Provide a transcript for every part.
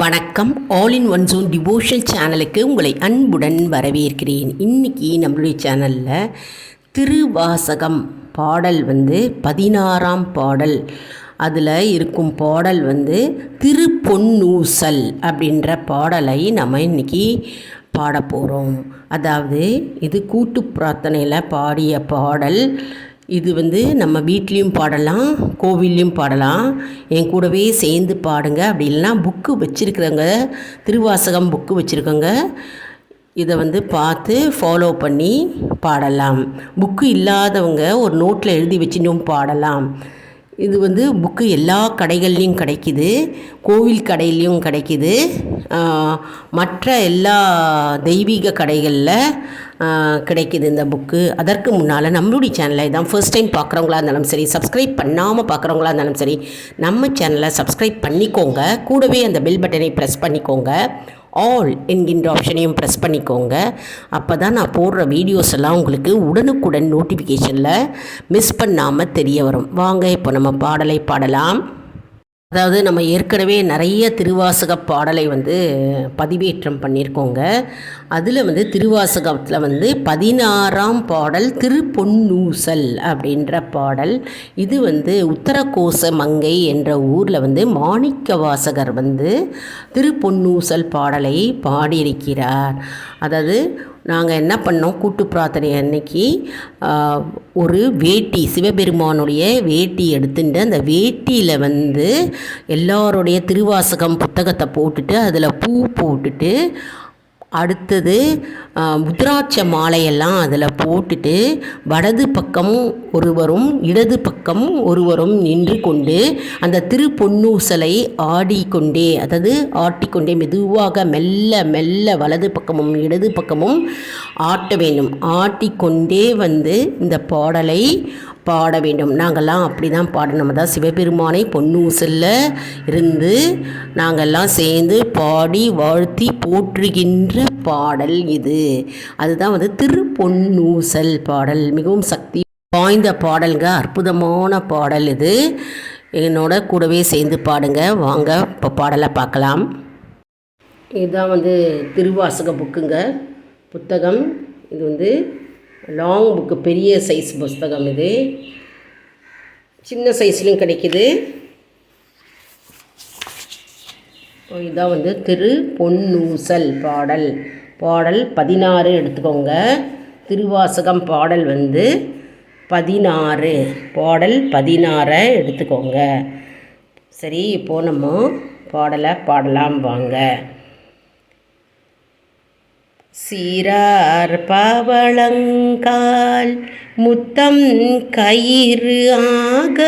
வணக்கம். All in one zone devotion சேனலுக்கு உங்களை அன்புடன் வரவேற்கிறேன். இன்னைக்கு நம்மளுடைய சேனலில் திருவாசகம் பாடல் வந்து பதினாறாம் பாடல். அதில் இருக்கும் பாடல் வந்து திருப்பொன்னூசல் அப்படின்ற பாடலை நம்ம இன்னைக்கு பாட போகிறோம் அதாவது இது கூட்டு பிரார்த்தனையில் பாடிய பாடல். இது வந்து நம்ம வீட்லேயும் பாடலாம் கோவில்லையும் பாடலாம். என் கூடவே சேர்ந்து பாடுங்க அப்படி இல்லைன்னா புக்கு வச்சுருக்கிறவங்க திருவாசகம் புக்கு வச்சுருக்கவங்க இதை வந்து பார்த்து ஃபாலோ பண்ணி பாடலாம். புக்கு இல்லாதவங்க ஒரு நோட்டில் எழுதி வச்சுட்டும் பாடலாம். இது வந்து புக்கு எல்லா கடைகள்லேயும் கிடைக்கிது கோவில் கடையிலையும் கிடைக்கிது. மற்ற எல்லா தெய்வீக கடைகளில் கிடைக்கிது இந்த புக்கு அதற்கு முன்னால் நம்மளுடைய சேனலை இதான் ஃபர்ஸ்ட் டைம் பார்க்குறவங்களா இருந்தாலும் சரி சப்ஸ்கிரைப் பண்ணாமல் பார்க்குறவங்களா இருந்தாலும் சரி நம்ம சேனலை சப்ஸ்கிரைப் பண்ணிக்கோங்க. கூடவே அந்த பெல் பட்டனை ப்ரெஸ் பண்ணிக்கோங்க. ஆல் என்கின்ற ஆப்ஷனையும் ப்ரெஸ் பண்ணிக்கோங்க. அப்போ தான் நான் போடுற வீடியோஸ் எல்லாம் உங்களுக்கு உடனுக்குடன் நோட்டிஃபிகேஷனில் மிஸ் பண்ணாமல் தெரிய வரும். வாங்க இப்போ நம்ம பாடலை பாடலாம். அதாவது நம்ம ஏற்கனவே நிறைய திருவாசக பாடலை வந்து பதிவேற்றம் பண்ணியிருக்கோங்க. அதில் வந்து திருவாசகத்தில் வந்து பதினாறாம் பாடல் திருப்பொன்னூசல் அப்படின்ற பாடல். இது வந்து உத்தரகோச மங்கை என்ற ஊரில் வந்து மாணிக்க வாசகர் வந்து திருப்பொன்னூசல் பாடலை பாடியிருக்கிறார். அதாவது நாங்கள் என்ன பண்ணோம்? கூட்டு பிரார்த்தனை அன்னைக்கு ஒரு வேட்டி சிவபெருமானுடைய வேட்டி எடுத்துட்டு அந்த வேட்டியில் வந்து எல்லாருடைய திருவாசகம் புத்தகத்தை போட்டுட்டு அதில் பூ போட்டுட்டு அடுத்தது ஆஹ், மாலையெல்லாம் அதில் போட்டுட்டு வடது பக்கம் ஒருவரும் இடது பக்கம் ஒருவரும் நின்று கொண்டு அந்த திருப்பொன்னூசலை ஆடிக்கொண்டே அதாவது ஆட்டிக்கொண்டே மெதுவாக மெல்ல மெல்ல வலது பக்கமும் இடது பக்கமும் ஆட்ட வேண்டும். ஆட்டிக்கொண்டே வந்து இந்த பாடலை பாட வேண்டும். நாங்கள்லாம் அப்படி தான் பாடணும் தான் சிவபெருமானை பொன்னூசலில் இருந்து நாங்கள்லாம் சேர்ந்து பாடி வாழ்த்தி போற்றுகின்ற பாடல் இது. அதுதான் வந்து திருப்பொன்னூசல் பாடல். மிகவும் சக்தி வாய்ந்த பாடல்ங்க. அற்புதமான பாடல் இது. என்னோட கூடவே சேர்ந்து பாடுங்க. வாங்க இப்போ பாடலை பார்க்கலாம். இதுதான் வந்து திருவாசக புக்குங்க. புத்தகம். இது வந்து லாங் புக்கு பெரிய சைஸ் புஸ்தகம் இது. சின்ன சைஸ்லையும் கிடைக்குது. இதான் வந்து திரு பொன்னூசல் பாடல். பாடல் பதினாறு எடுத்துக்கோங்க. திருவாசகம் பாடல் வந்து பதினாறு. பாடல் பதினாறை எடுத்துக்கோங்க. சரி இப்போது நம்ம பாடலை பாடலாம் வாங்க. சீரார் பவளங்கால் முத்தம் கயிறு ஆக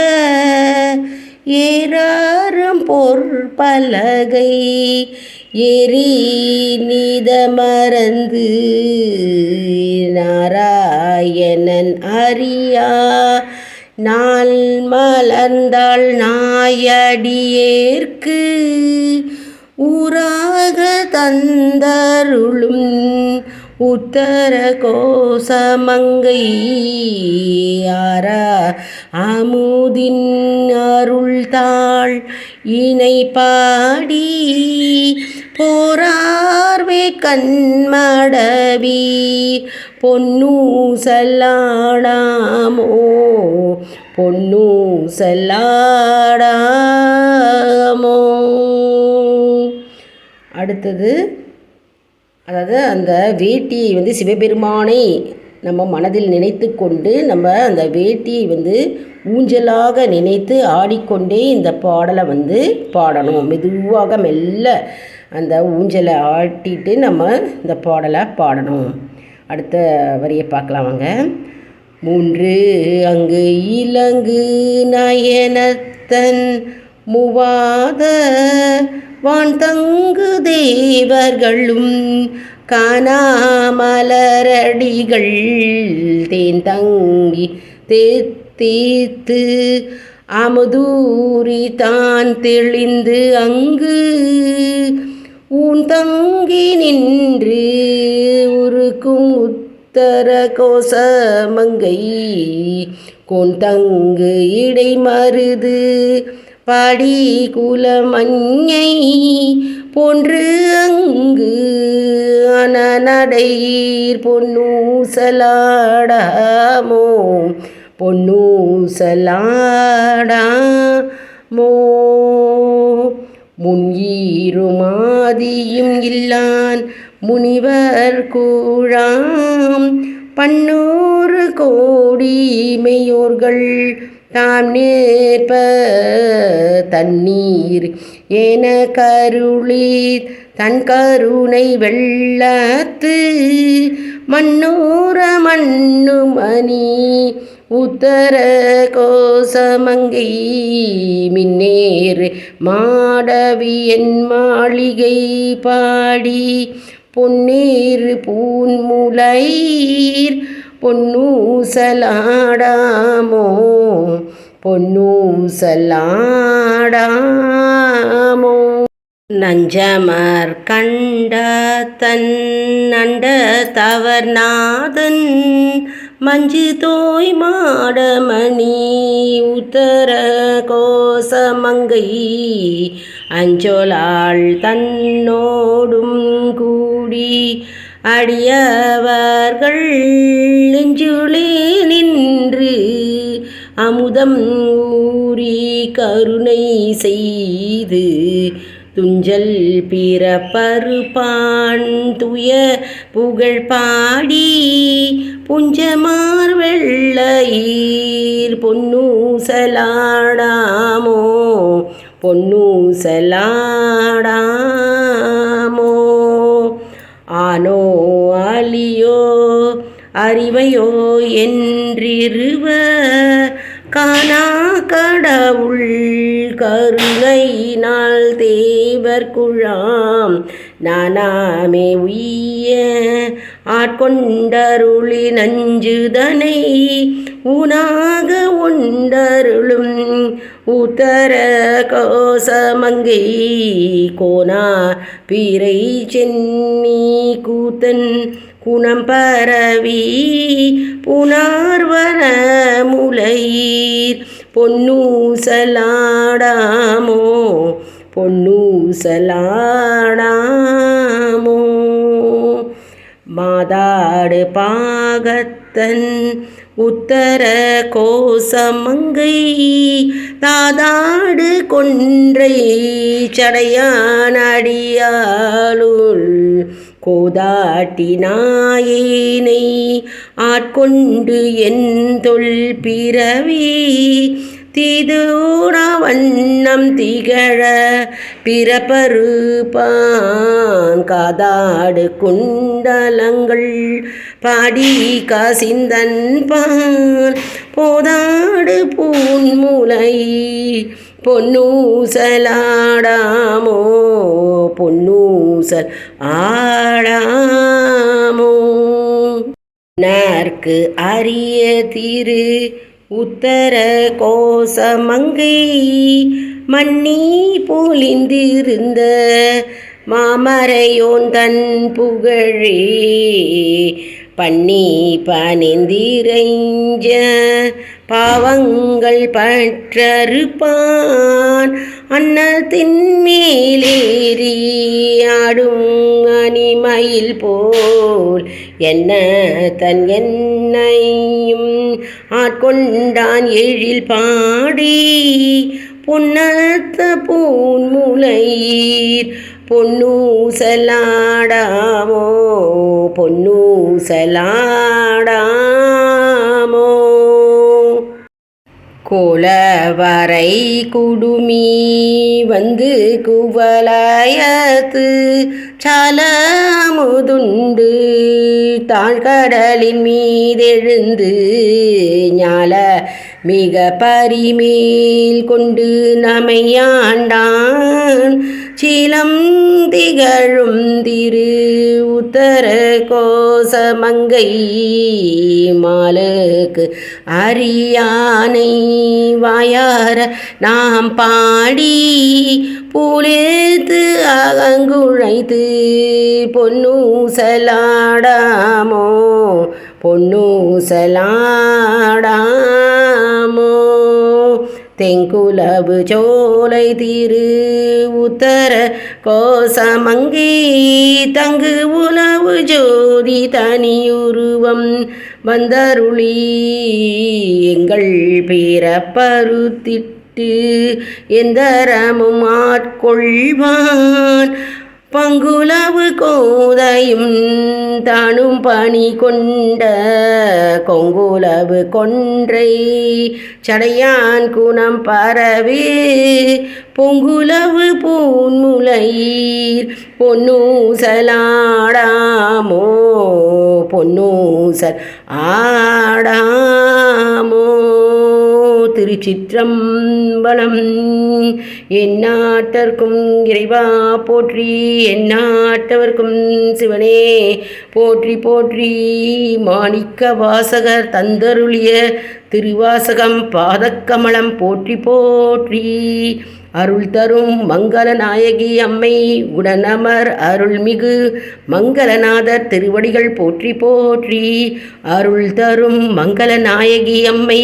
ஏறாரம் பொற்பலகை எரி நீத மறந்து நாராயணன் அறியா நாள் மலர்ந்தாள் நாயடியேற்கு ஊராக தந்தருளும் உத்தர கோசமங்கை ஆரா அமுதின் அருள்தாள் இணை பாடி போரார்வே கண்மடவி பொன்னூசல்லாடாமோ பொன்னூசல்லாடாமோ. அடுத்தது அதாவது அந்த வேட்டியை வந்து சிவபெருமானை நம்ம மனதில் நினைத்து கொண்டு நம்ம அந்த வேட்டியை வந்து ஊஞ்சலாக நினைத்து ஆடிக்கொண்டே இந்த பாடலை வந்து பாடணும். மெதுவாக மெல்ல அந்த ஊஞ்சலை ஆட்டிட்டு நம்ம இந்த பாடலை பாடணும். அடுத்த வரியை பார்க்கலாம் வாங்க. மூன்று அங்கு இலங்கு நயனத்தன் முவாத வான் தங்கு தேவர்களும் காணாமலரடிகள். தேன் தங்கி தேத்தீத்து அமுதூரி தான் தெளிந்து அங்கு. ஊன் தங்கி நின்று உருக்கும் உத்தர கோசமங்கை. கோன் தங்கு இடை மருது படி குலமஞ்சை போன்று அங்கு அனநடையீர் பொன்னூசலாடாமோ பொன்னூசலாடாமோ. முன்ஈருமாதியும் இல்லான் முனிவர் கூழாம் பன்னூறு கோடி மெய்யோர்கள் தாம் நேர்ப தண்ணீர். என கருளி தன் கருணை வெள்ளத்து மண்ணூர மண்ணு மணி உத்தர கோசமங்கை மின்னேர் மாடவியன் மாளிகை பாடி பொன்னேறு பூன்முலையீர் பொன்னூசலாடாமோ பொன்னூசலாடாமோ. நஞ்சமர் கண்ட தன் நண்ட தவர்நாதன் மஞ்சு தோய் மாடமணி உத்தர கோசமங்கை அஞ்சோலாள் தன்னோடும் கூடி அடியவார்கள் நெஞ்சுளே நின்று அமுதம் ஊறி கருணை செய்து துஞ்சல் பிறப்பருப்பான் துய புகழ் பாடி புஞ்சமார் வெள்ளையீர் பொன்னூசலாடாமோ பொன்னூசலாடாமோ ஆனோ ஆலியோ அறிவையோ என்றிருவ காணா கடவுள் கருணையினால் தேவர் குழாம். நானாமே உய்ய ஆட்கொண்டருளி நஞ்சுதனை உனாக உண்டரு உத்தர கோசமங்கை கோனா பீரை சென்னி கூத்தன் குணம் பரவி புனார்வர முலையீர். பொன்னூசலாடாமோ பொன்னூசலாடாமோ. மாதாடு பாகத்தன் உத்தர கோசமங்கை தாதாடு கொன்றை சடையான் அடியாளுள் கோதாட்டி ஆட்கொண்டு என் தொல் பிறவி தீதூட வண்ணம் திகழ பிறப்பருப்பான் காதாடு குண்டலங்கள் பாடி காசிந்தன் பால் போதாடு பூன்முலை பொன்னூசலாடாமோ பொன்னூசல் ஆடாமோ. நார்க்கு அரிய திரு உத்தர கோசமங்கை மன்னி பொலிந்திருந்த மாமரையோன் தன் புகழே. பண்ணி பணிந்திரைஞ்ச பாவங்கள் பற்றறுப்பான். அன்னத்தின் மேலேறி ஆடும் அனிமயில் போல் என்ன தன் என்னையும் ஆட்கொண்டான் எழில் பாடி. பொன்னத்த பூன்முலையீர் பொன்னூசலாடாமோ பொன்னூசலாடாமோ கோலவரை குடுமி வந்து குவலயத்து சலமுதுண்டு தாழ்கடலின் மீதெழுந்து ஞால மிக பரிமேல் கொண்டு நமையாண்டான் சீலம் திகழும் திரு உத்தர கோசமங்கை மாலுக்கு அரியானை வாயார நாம் பாடி புலேத்து அகங்குழைத்து பொன்னூசலாடாமோ பொன்னூசலாடாமோ. தெங்குலவு சோலை திரு. உத்தர கோசமங்கி தங்கு உலவு ஜோதி தனியுருவம். வந்தருளி எங்கள் பிறப்பருத்திட்டு எந்தரமும் ஆட்கொள்வான் பங்குலவு கோதையும் தானும் பணி கொண்ட கொங்குலவு கொன்றை சடையான் குணம் பரவி பொங்குலவு பூன்முலையீர் பொன்னூசலாடாமோ பொன்னூசல் ஆடாமோ திருச்சிற்றம்பலம். எந்நாட்டர்க்கும் இறைவா போற்றி எந்நாட்டவர்க்கும் சிவனே போற்றி போற்றி. மாணிக்க வாசகர் தந்தருளிய திருவாசகம் பாதக்கமலம் போற்றி போற்றி. அருள் தரும் மங்கள நாயகி அம்மை உடனமர் அருள்மிகு மங்களநாதர் திருவடிகள் போற்றி போற்றி. அருள் தரும் மங்கள நாயகி அம்மை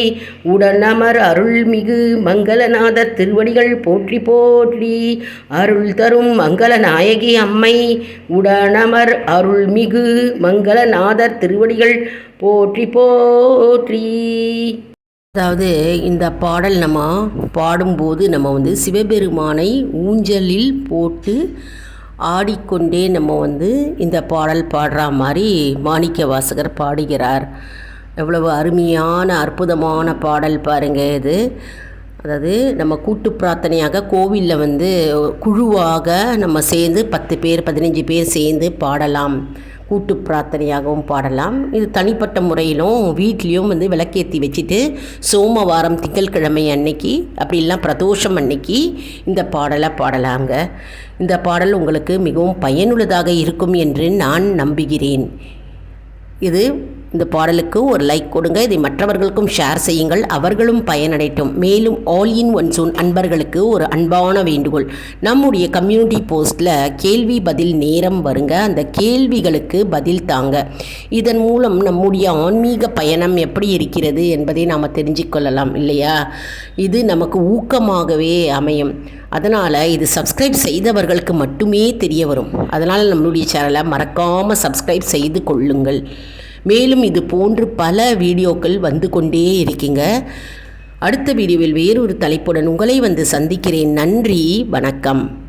உடனமர் அருள்மிகு மங்களநாதர் திருவடிகள் போற்றி போற்றி. அருள் தரும் மங்கள நாயகி அம்மை உடனமர் அருள்மிகு மங்களநாதர் திருவடிகள் போற்றி போற்றி. அதாவது இந்த பாடல் நம்ம பாடும்போது நம்ம வந்து சிவபெருமானை ஊஞ்சலில் போட்டு ஆடிக்கொண்டே நம்ம வந்து இந்த பாடல் பாடுற மாதிரி மாணிக்க வாசகர் பாடுகிறார். எவ்வளவு அருமையான அற்புதமான பாடல் பாருங்கள் இது. அதாவது நம்ம கூட்டு பிரார்த்தனையாக கோவிலில் வந்து குழுவாக நம்ம சேர்ந்து பத்து பேர் பதினஞ்சு பேர் சேர்ந்து பாடலாம். கூட்டு பிரார்த்தனையாகவும் பாடலாம். இது தனிப்பட்ட முறையிலும் வீட்லேயும் வந்து விளக்கேற்றி வச்சுட்டு சோமவாரம் திங்கட்கிழமை அன்னைக்கு அப்படிலாம் பிரதோஷம் அன்னைக்கு இந்த பாடலை பாடலாங்க. இந்த பாடல் உங்களுக்கு மிகவும் பயனுள்ளதாக இருக்கும் என்று நான் நம்புகிறேன். இது இந்த பாடலுக்கு ஒரு லைக் கொடுங்க. இதை மற்றவர்களுக்கும் ஷேர் செய்யுங்கள். அவர்களும் பயனடையட்டும். மேலும் ஆல் இன் ஒன் சூன் அன்பர்களுக்கு ஒரு அன்பான வேண்டுகோள். நம்முடைய கம்யூனிட்டி போஸ்ட்டில் கேள்வி பதில் நேரம் வருங்க. அந்த கேள்விகளுக்கு பதில் தாங்க. இதன் மூலம் நம்முடைய ஆன்மீக பயணம் எப்படி இருக்கிறது என்பதை நாம் தெரிஞ்சுக்கொள்ளலாம் இல்லையா? இது நமக்கு ஊக்கமாகவே அமையும். அதனால் இது சப்ஸ்கிரைப் செய்தவர்களுக்கு மட்டுமே தெரிய வரும். அதனால் நம்மளுடைய சேனலை மறக்காமல் சப்ஸ்கிரைப் செய்து கொள்ளுங்கள். மேலும் இது போன்று பல வீடியோக்கள் வந்து கொண்டே இருக்கீங்க. அடுத்த வீடியோவில் வேறொரு தலைப்புடன் உங்களை வந்து சந்திக்கிறேன். நன்றி வணக்கம்.